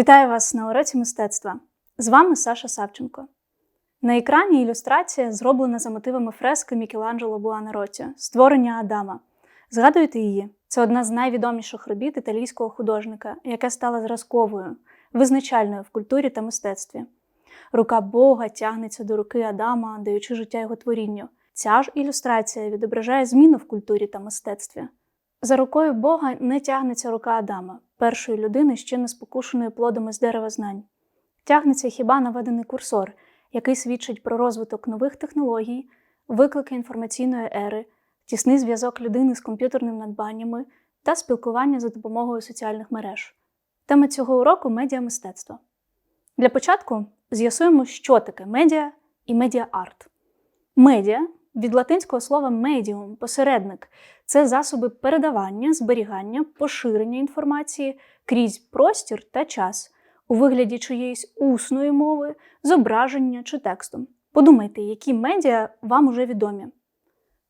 Вітаю вас на уроці мистецтва. З вами Саша Савченко. На екрані ілюстрація зроблена за мотивами фрески Мікеланджело Буанароті Створення Адама. Згадуєте її? Це одна з найвідоміших робіт італійського художника, яка стала зразковою, визначальною в культурі та мистецтві. Рука Бога тягнеться до руки Адама, даючи життя його творінню. Ця ж ілюстрація відображає зміну в культурі та мистецтві. За рукою Бога не тягнеться рука Адама, першої людини, ще не спокушеної плодами з дерева знань. Тягнеться хіба наведений курсор, який свідчить про розвиток нових технологій, виклики інформаційної ери, тісний зв'язок людини з комп'ютерними надбаннями та спілкування за допомогою соціальних мереж. Тема цього уроку медіамистецтво. Для початку з'ясуємо, що таке медіа і медіа-арт. Медіа від латинського слова медіум посередник це засоби передавання, зберігання, поширення інформації крізь простір та час у вигляді чиєїсь усної мови, зображення чи текстом. Подумайте, які медіа вам уже відомі: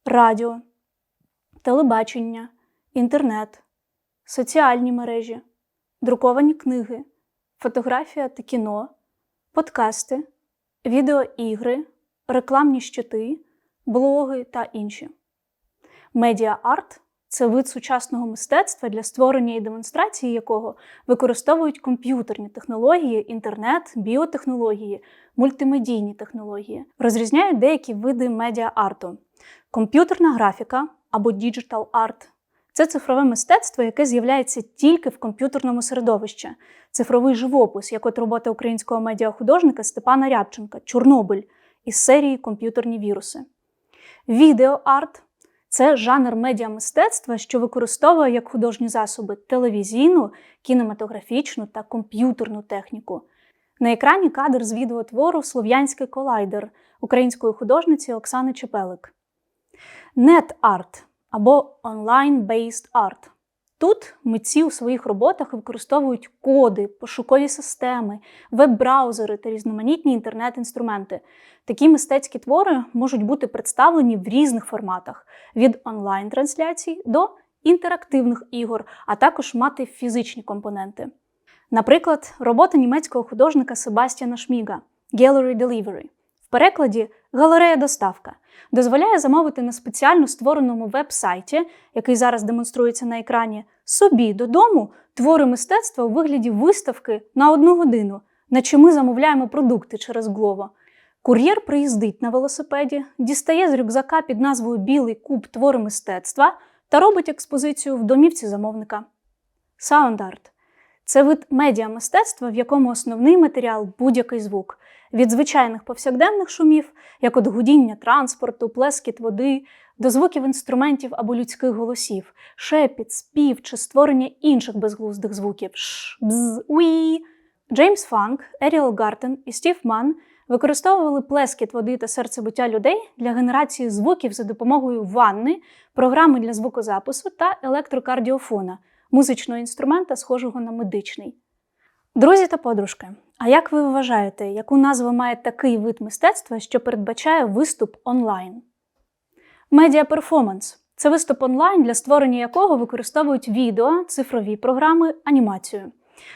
радіо, телебачення, інтернет, соціальні мережі, друковані книги, фотографія та кіно, подкасти, відеоігри, рекламні щити, блоги та інші. Медіа-арт це вид сучасного мистецтва, для створення і демонстрації якого використовують комп'ютерні технології, інтернет, біотехнології, мультимедійні технології. Розрізняють деякі види медіа-арту. Комп'ютерна графіка або діджитал арт це цифрове мистецтво, яке з'являється тільки в комп'ютерному середовищі. Цифровий живопис, як от робота українського медіахудожника Степана Рябченка Чорнобиль із серії Комп'ютерні віруси. Відеоарт це жанр медіамистецтва, що використовує як художні засоби телевізійну, кінематографічну та комп'ютерну техніку. На екрані кадр з відеотвору Слов'янський колайдер української художниці Оксани Чепелик. Нет-арт або онлайн-бейст Art. Тут митці у своїх роботах використовують коди, пошукові системи, веб-браузери та різноманітні інтернет-інструменти. Такі мистецькі твори можуть бути представлені в різних форматах: від онлайн-трансляцій до інтерактивних ігор, а також мати фізичні компоненти. Наприклад, робота німецького художника Себастьяна Шміга Gallery Delivery в перекладі Галерея доставка дозволяє замовити на спеціально створеному веб-сайті, який зараз демонструється на екрані, собі додому твори мистецтва у вигляді виставки на одну годину, наче ми замовляємо продукти через Glovo. Кур'єр приїздить на велосипеді, дістає з рюкзака під назвою Білий куб твори мистецтва та робить експозицію в домівці замовника. Саунд-арт це вид медіамистецтва, в якому основний матеріал будь-який звук. Від звичайних повсякденних шумів, як от гудіння транспорту, плескіт води, до звуків інструментів або людських голосів, шепіт, спів чи створення інших безглуздих звуків. Ш, бз, уї. Джеймс Фанк, Еріал Гартен і Стів Ман використовували плескіт води та серцебиття людей для генерації звуків за допомогою ванни, програми для звукозапису та електрокардіофона, музичного інструмента, схожого на медичний. Друзі та подружки, а як ви вважаєте, яку назву має такий вид мистецтва, що передбачає виступ онлайн? Медіаперформанс це виступ онлайн, для створення якого використовують відео, цифрові програми, анімацію.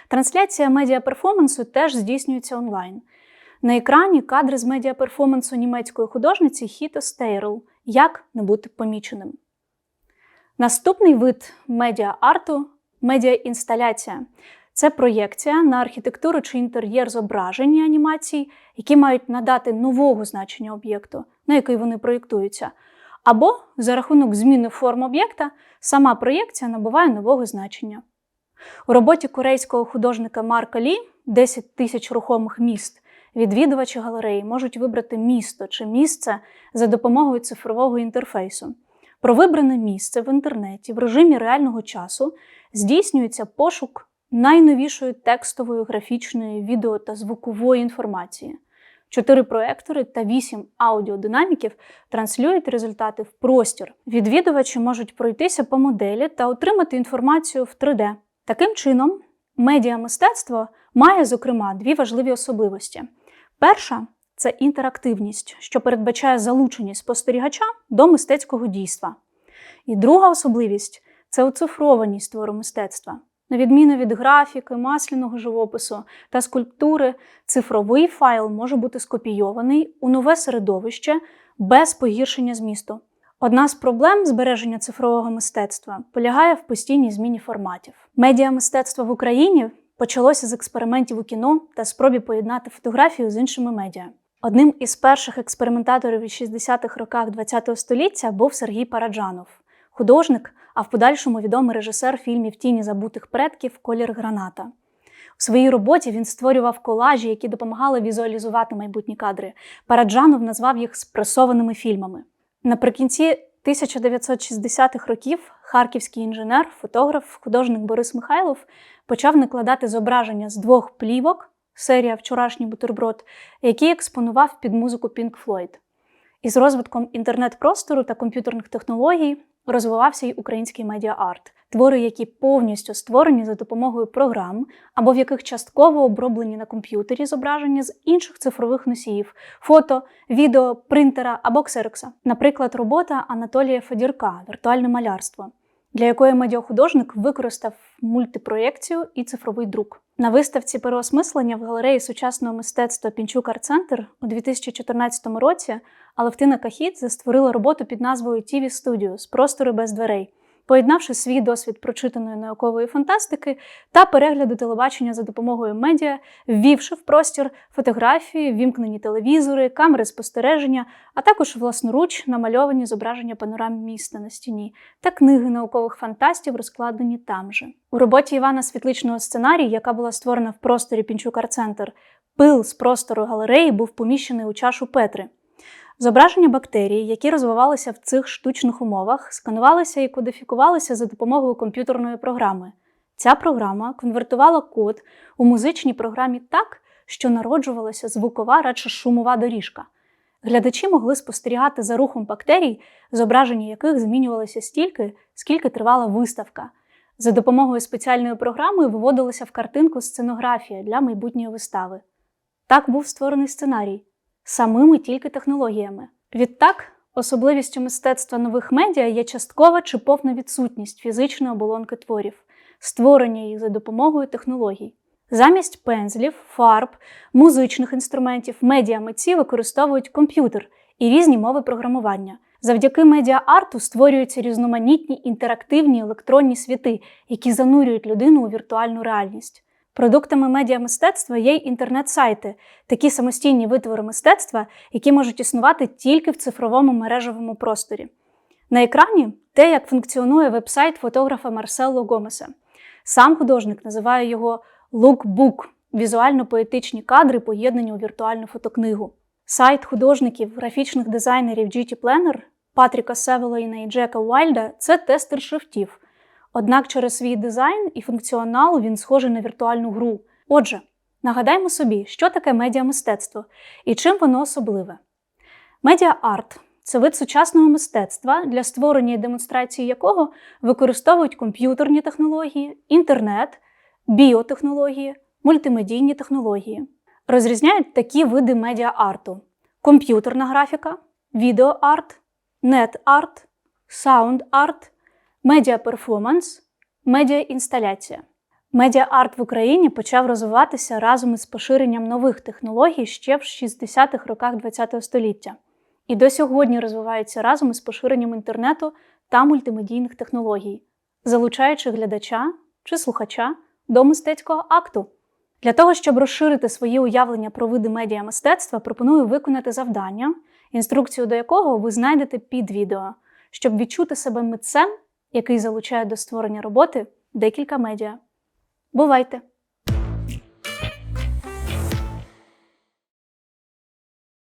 Трансляція медіаперформансу теж здійснюється онлайн. На екрані кадри з медіаперформансу німецької художниці Хіто Стейрл Як не бути поміченим. Наступний вид медіа-арту медіаінсталяція. Це проєкція на архітектуру чи інтер'єр зображення анімацій, які мають надати нового значення об'єкту, на який вони проєктуються. Або за рахунок зміни форм об'єкта сама проєкція набуває нового значення. У роботі корейського художника Марка Лі 10 тисяч рухомих міст відвідувачі галереї можуть вибрати місто чи місце за допомогою цифрового інтерфейсу. Про вибране місце в інтернеті в режимі реального часу здійснюється пошук найновішої текстової, графічної, відео та звукової інформації. Чотири проектори та вісім аудіодинаміків транслюють результати в простір. Відвідувачі можуть пройтися по моделі та отримати інформацію в 3D. Таким чином, медіамистецтво має, зокрема, дві важливі особливості. Перша це інтерактивність, що передбачає залученість спостерігача до мистецького дійства. І друга особливість це оцифрованість твору мистецтва. На відміну від графіки, масляного живопису та скульптури, цифровий файл може бути скопійований у нове середовище без погіршення змісту. Одна з проблем збереження цифрового мистецтва полягає в постійній зміні форматів. Медіа мистецтво в Україні почалося з експериментів у кіно та спробі поєднати фотографію з іншими медіа. Одним із перших експериментаторів у 60-х роках ХХ століття був Сергій Параджанов, художник, а в подальшому відомий режисер фільмів Тіні забутих предків Колір граната. У своїй роботі він створював колажі, які допомагали візуалізувати майбутні кадри. Параджанов назвав їх спресованими фільмами. Наприкінці 1960-х років харківський інженер, фотограф, художник Борис Михайлов почав накладати зображення з двох плівок, серія Вчорашній бутерброд, які експонував під музику Pink Floyd. Із розвитком інтернет-простору та комп'ютерних технологій розвивався й український медіа-арт, твори, які повністю створені за допомогою програм, або в яких частково оброблені на комп'ютері зображення з інших цифрових носіїв фото, відео, принтера або ксерокса. Наприклад, робота Анатолія Федірка Віртуальне малярство, для якої медіахудожник використав мультипроєкцію і цифровий друк. На виставці переосмислення в галереї сучасного мистецтва Пінчук Арт-Центр у 2014 році Алевтина Кахідзе створила роботу під назвою TV Studios Простори без дверей, поєднавши свій досвід прочитаної наукової фантастики та перегляду телебачення за допомогою медіа, ввівши в простір фотографії, вімкнені телевізори, камери спостереження, а також власноруч намальовані зображення панорам міста на стіні та книги наукових фантастів, розкладені там же. У роботі Івана Світличного сценарій, яка була створена в просторі Пінчук Арт-Центр, пил з простору галереї був поміщений у чашу Петри. Зображення бактерій, які розвивалися в цих штучних умовах, сканувалися і кодифікувалися за допомогою комп'ютерної програми. Ця програма конвертувала код у музичній програмі так, що народжувалася звукова, радше шумова доріжка. Глядачі могли спостерігати за рухом бактерій, зображення яких змінювалося стільки, скільки тривала виставка. За допомогою спеціальної програми виводилася в картинку сценографія для майбутньої вистави. Так був створений сценарій самими тільки технологіями. Відтак, особливістю мистецтва нових медіа є часткова чи повна відсутність фізичної оболонки творів, створення їх за допомогою технологій. Замість пензлів, фарб, музичних інструментів медіа митці використовують комп'ютер і різні мови програмування. Завдяки медіа-арту створюються різноманітні інтерактивні електронні світи, які занурюють людину у віртуальну реальність. Продуктами медіамистецтва є й інтернет-сайти, такі самостійні витвори мистецтва, які можуть існувати тільки в цифровому мережевому просторі. На екрані те, як функціонує веб-сайт фотографа Марсело Гомеса. Сам художник називає його лукбук візуально-поетичні кадри, поєднані у віртуальну фотокнигу. Сайт художників, графічних дизайнерів GT Planner Патріка Севелейна і Джека Уайльда це тестер шрифтів. Однак через свій дизайн і функціонал він схожий на віртуальну гру. Отже, нагадаймо собі, що таке медіамистецтво і чим воно особливе. Медіа-арт це вид сучасного мистецтва, для створення і демонстрації якого використовують комп'ютерні технології, інтернет, біотехнології, мультимедійні технології. Розрізняють такі види медіа-арту: комп'ютерна графіка, відеоарт, нет-арт, саунд-арт медіа-перформанс, медіа-інсталяція. Медіа-арт в Україні почав розвиватися разом із поширенням нових технологій ще в 60-х роках ХХ століття і до сьогодні розвивається разом із поширенням інтернету та мультимедійних технологій, залучаючи глядача чи слухача до мистецького акту. Для того, щоб розширити свої уявлення про види медіамистецтва, пропоную виконати завдання, інструкцію до якого ви знайдете під відео, щоб відчути себе митцем який залучає до створення роботи декілька медіа. Бувайте!